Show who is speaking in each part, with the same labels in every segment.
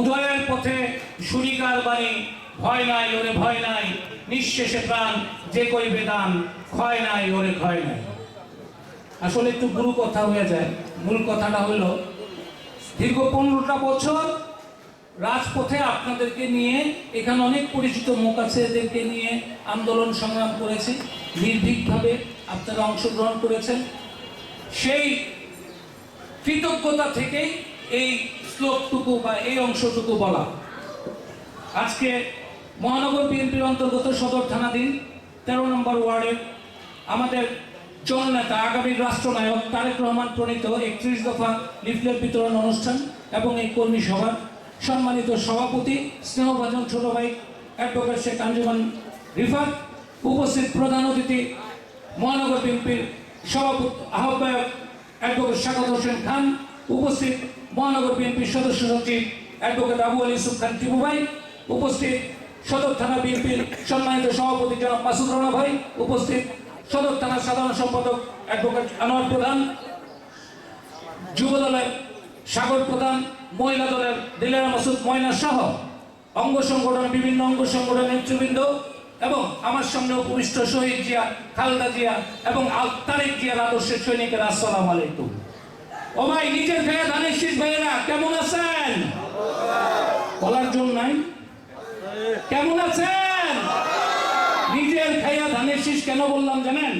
Speaker 1: উদয়ের পথে সুরিকার বাণী, ভয় নাই ওরে ভয় নাই, নিঃশেষে প্রাণ, যে কইবে দান ক্ষয় নাই ওরে ক্ষয় নাই। আসলে একটু গুরু কথা হয়ে যায়। মূল কথাটা হলো, দীর্ঘ পনেরোটা বছর রাজপথে আপনাদেরকে নিয়ে, এখানে অনেক পরিচিত মুখ আছে এদেরকে নিয়ে আন্দোলন সংগ্রাম করেছি। নির্ভীকভাবে আপনারা অংশগ্রহণ করেছেন। সেই কৃতজ্ঞতা থেকেই এই শ্লোকটুকু বা এই অংশটুকু বলা। আজকে মহানগর বিএনপির অন্তর্গত সদর থানাধীন তেরো নম্বর ওয়ার্ডের আমাদের জননেতা আগামী রাষ্ট্রনায়ক তারেক রহমান প্রণীত একত্রিশ দফা লিফলেট বিতরণ অনুষ্ঠান এবং এই কর্মী সভার সম্মানিত সভাপতি, স্নেহভাজন ছোট ভাই অ্যাডভোকেট শেখ আঞ্জুমান রিফাত, উপস্থিত প্রধান অতিথি মহানগর বিএনপির সভাপতি, আহ্বায়ক অ্যাডভোকেট শাকাত হোসেন খান, উপস্থিত মহানগর বিএনপির সদস্য সচিব অ্যাডভোকেট আবু আলী ইউসুফ খান টিপু ভাই উপস্থিত সদর থানা বিএনপির সম্মানিত সভাপতি জনাব মাসুদ রানা ভাই, উপস্থিত সদর থানার সাধারণ সম্পাদক অ্যাডভোকেট আনোয়ার প্রধান যুব দলের সাগর প্রধান, মহিলা দলের দিলেরা মাসুদ ময়না সহ অঙ্গ সংগঠন, বিভিন্ন অঙ্গ সংগঠনের নেতৃবৃন্দ এবং আমার সামনে উপবিষ্ট শহীদ জিয়া, খালেদা জিয়া এবং আল তারেক জিয়ার আদর্শের সৈনিকের, আসসালাম আলাইকুম। ও ভাই নিজের ভাইয়া ধানের শীষ ভাইয়েরা, কেমন আছেন? বলার জন্য নাই? কেমন আছেন? নিজের খাইয়া ধানের শীষ কেন বললাম জানেন?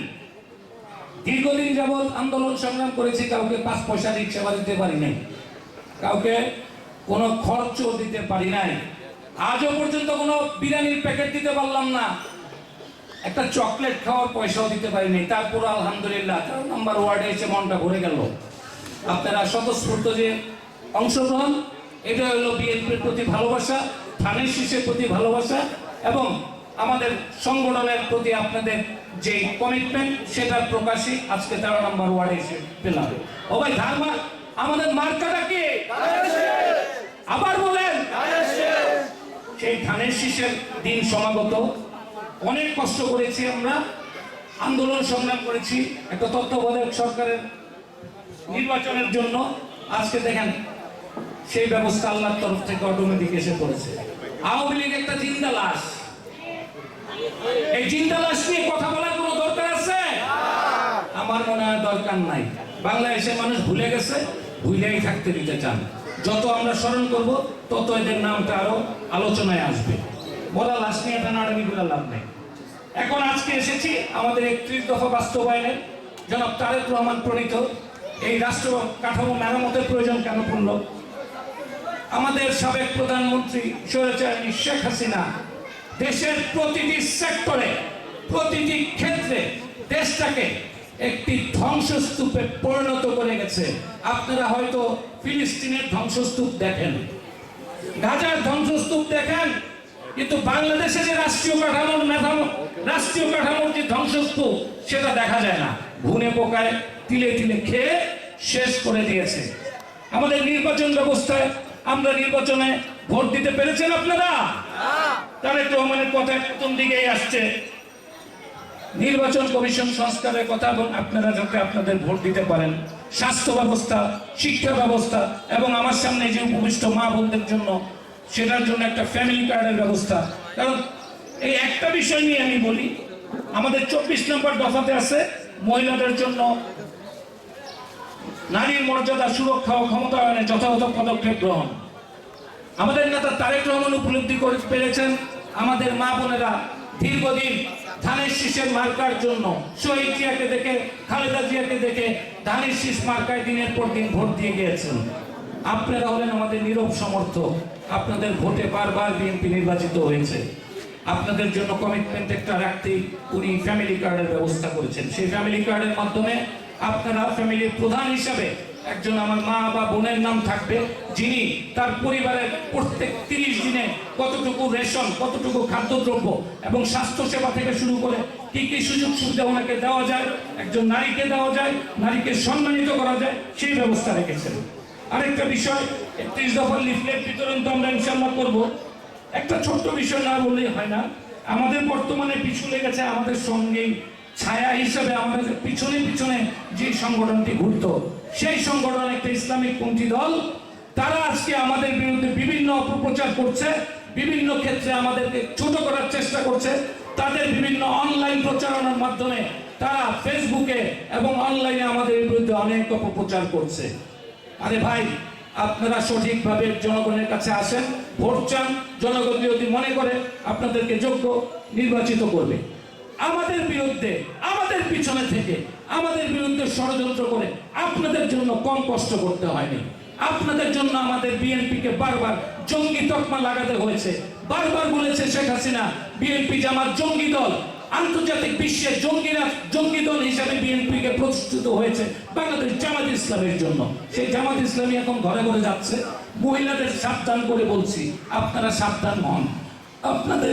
Speaker 1: দীর্ঘদিন যাবৎ আন্দোলন সংগ্রাম করেছি, কাউকে পাঁচ পয়সা রিক্সা দিতে পারি নাই। কাউকে কোনো খরচও দিতে পারি নাই। আজও পর্যন্ত কোনো বিরিয়ানির প্যাকেট দিতে পারলাম না। একটা চকলেট খাওয়ার পয়সাও দিতে পারিনি তারপর আলহামদুলিল্লাহ নম্বর ওয়ার্ডে এসে মনটা ভরে গেল। আপনারা স্বতঃস্ফূর্ত যে অংশগ্রহণ, এটা হলো বিএনপির প্রতি ভালোবাসা, ধানের শীষের প্রতি ভালোবাসা এবং আমাদের সংগঠনের প্রতি আপনাদের যে কমিটমেন্ট সেটার প্রকাশই আজকে তেরো নম্বর ওয়ার্ডে এসে পেলাম। ও ভাই, ধারমা, আমাদের মার্কাটা কি? আবার বলেন। সেই ধানের শীষের দিন সমাগত। অনেক কষ্ট করেছি আমরা, আন্দোলন সংগ্রাম করেছি, একটা তত্ত্বাবধায়ক সরকারের নির্বাচনের জন্য আজকে দেখেন সেই ব্যবস্থা আল্লাহর তরফ থেকে অটোমেটিক এসে পড়েছে। আওয়ামী লীগ একটা জিন্দা লাশ। এই জিন্দা লাশ নিয়ে কথা বলার কোনো দরকার আছে? আমার মনে হয় দরকার নাই। বাংলাদেশের মানুষ ভুলে গেছে, ভুলেই থাকতে দিতে চান। যত আমরা স্মরণ করব, তত এদের নামটা আরও আলোচনায় আসবে। বলা লাশ নিয়ে এটা নাড়ানি করে লাভ নেই। এখন আজকে এসেছি আমাদের একত্রিশ দফা বাস্তবায়নের। জনাব তারেক রহমান প্রণীত এই রাষ্ট্র কাঠামো মেরামতের প্রয়োজন কেন পড়ল? আমাদের সাবেক প্রধানমন্ত্রী স্বৈরাচারী শেখ হাসিনা দেশের প্রতিটি সেক্টরে, প্রতিটি ক্ষেত্রে দেশটাকে একটি ধ্বংসস্তূপে পরিণত করে গেছে। আপনারা হয়তো ফিলিস্তিনের ধ্বংসস্তূপ দেখেন। গাজার ধ্বংসস্তূপ দেখেন, কিন্তু বাংলাদেশে যে রাষ্ট্রীয় কাঠামোর মেধামো রাষ্ট্রীয় কাঠামোর যে ধ্বংসস্তূপ, সেটা দেখা যায় না। ঘুনে পোকায় তিলে তিলে খেয়ে শেষ করে দিয়েছে। আমাদের নির্বাচন ব্যবস্থায় আমরা নির্বাচনে ভোট দিতে পেরেছেন আপনারা? তারেক রহমানের কথা প্রথম দিকেই আসছে। নির্বাচন কমিশন সংস্কারের কথা এবং আপনারা যাতে আপনাদের ভোট দিতে পারেন। স্বাস্থ্য ব্যবস্থা, শিক্ষা ব্যবস্থা এবং আমার সামনে যে উপবিষ্ট মা বোনদের জন্য, সেটার জন্য একটা ফ্যামিলি কার্ডের ব্যবস্থা। কারণ এই একটা বিষয় নিয়ে আমি বলি, আমাদের চব্বিশ নম্বর দফাতে আছে মহিলাদের জন্য নারীর মর্যাদা, সুরক্ষা ও ক্ষমতায়নে যথাযথ পদক্ষেপ গ্রহণ। আমাদের নেতা তারেক রহমান উপলব্ধি করে পেরেছেন, আমাদের মা বোনেরা দীর্ঘদিন ধানের শীষের মার্কার জন্য, শহীদ জিয়াকে দেখে, খালেদা জিয়াকে দেখে ধানের শীষ মার্কায় দিনের পর দিন ভোট দিয়ে গিয়েছেন। আপনারা হলেন আমাদের নীরব সমর্থক। আপনাদের ভোটে বারবার বিএনপি নির্বাচিত হয়েছে। আপনাদের জন্য কমিটমেন্ট একটা রাখতেই উনি ফ্যামিলি কার্ডের ব্যবস্থা করেছেন। সেই ফ্যামিলি কার্ডের মাধ্যমে আপনারা ফ্যামিলির প্রধান হিসাবে একজন আমার মা বা বোনের নাম থাকবে, যিনি তার পরিবারের প্রত্যেক তিরিশ দিনে কতটুকু রেশন, কতটুকু খাদ্যদ্রব্য এবং স্বাস্থ্য সেবা থেকে শুরু করে কি কি সুযোগ সুবিধা ওনাকে দেওয়া যায়, একজন নারীকে দেওয়া যায়, নারীকে সম্মানিত করা যায়, সেই ব্যবস্থা রেখেছেন। আরেকটা বিষয়, একত্রিশ দফার লিফলেট বিতরণ তো আমরা ইনশাল্লাহ করব। একটা ছোট্ট বিষয় না বললেই হয় না, আমাদের বর্তমানে পিছু লেগেছে আমাদের সঙ্গেই ছায়া হিসেবে আমাদের পিছনে পিছনে যে সংগঠনটি ঘুরত, সেই সংগঠন একটা ইসলামিক পন্থী দল। তারা আজকে আমাদের বিরুদ্ধে বিভিন্ন অপপ্রচার করছে, বিভিন্ন ক্ষেত্রে আমাদেরকে ছোট করার চেষ্টা করছে। তাদের বিভিন্ন অনলাইন প্রচারণার মাধ্যমে তারা ফেসবুকে এবং অনলাইনে আমাদের বিরুদ্ধে অনেক অপপ্রচার করছে। আরে ভাই, আপনারা সঠিকভাবে জনগণের কাছে আসেন, ভোট চান, জনগণ যদি মনে করে আপনাদেরকে যোগ্য নির্বাচিত করবে। আমাদের বিরুদ্ধে, আমাদের পিছনে থেকে, আমাদের বিরুদ্ধে ষড়যন্ত্র করে আপনাদের জন্য কম কষ্ট করতে হয়নি। আপনাদের জন্য আমাদের বিএনপিকে বারবার জঙ্গি তকমা লাগাতে হয়েছে। বারবার বলেছে শেখ হাসিনা, বিএনপি জামাত জঙ্গি দল। আন্তর্জাতিক বিশ্বে জঙ্গিরা জঙ্গি দল হিসাবে বিএনপিকে প্রতিষ্ঠিত হয়েছে বাংলাদেশ জামাত ইসলামের জন্য। সেই জামাত ইসলামী এখন ঘরে ঘরে যাচ্ছে। মহিলাদের সাবধান করে বলছি, আপনারা সাবধান হন। আপনাদের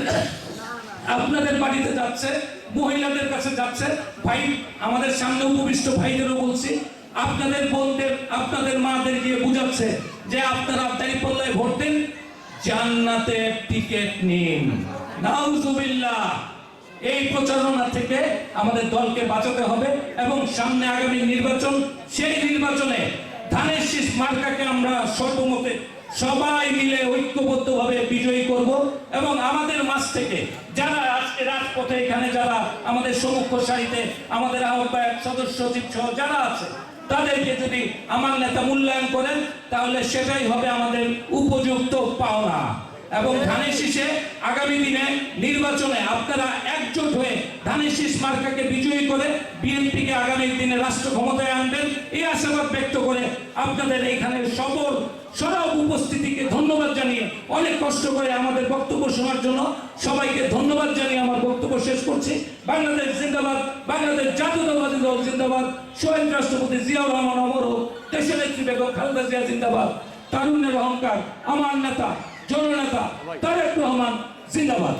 Speaker 1: আপনাদের বাড়িতে যাচ্ছে মহিলাদের কাছে যাচ্ছে। ভাই, আমাদের সামনে উপবিষ্ট ভাইদেরও বলছি, আপনাদের বোনদের, আপনাদের মাদের গিয়ে বুঝাচ্ছে যে আপনারা দাঁড়িপাল্লায় ভোট দিন জান্নাতের টিকিট নিন। নাউজুবিল্লাহ। এই প্রচারণা থেকে আমাদের দলকে বাঁচাতে হবে এবং সামনে আগামী নির্বাচন, সেই নির্বাচনে ধানের শীষ মার্কাকে আমরা সর্বমতে সবাই মিলে ঐক্যবদ্ধভাবে বিজয়ী করব এবং আমাদের মাঝ থেকে যারা আজকে রাজপথে এখানে যারা আমাদের সমুখ সারিতে আমাদের আহ্বায়ক সদস্য সচিব সহ যারা আছে, তাদেরকে যদি আমার নেতা মূল্যায়ন করেন, তাহলে সেটাই হবে আমাদের উপযুক্ত পাওনা। এবং ধানের শীষে আগামী দিনে নির্বাচনে আপনারা একজোট হয়ে ধানের শীষ মার্কাকে বিজয়ী করে বিএনপিকে আগামী দিনে রাষ্ট্র ক্ষমতায় আনবেন, এই আশাবাদ ব্যক্ত করে আপনাদের এখানে সবর সরব উপস্থিতিকে ধন্যবাদ জানিয়ে অনেক কষ্ট করে আমাদের বক্তব্য শোনার জন্য সবাইকে ধন্যবাদ জানিয়ে আমার বক্তব্য শেষ করছি। বাংলাদেশ জিন্দাবাদ, বাংলাদেশ জাতীয়তাবাদী দল জিন্দাবাদ শহীদ রাষ্ট্রপতি জিয়াউর রহমান অমর দেশের নেত্রী বেগম খালেদা জিয়া জিন্দাবাদ, তারুণ্যের অহংকার, আমার নেতা জননেতা তারেক রহমান জিন্দাবাদ।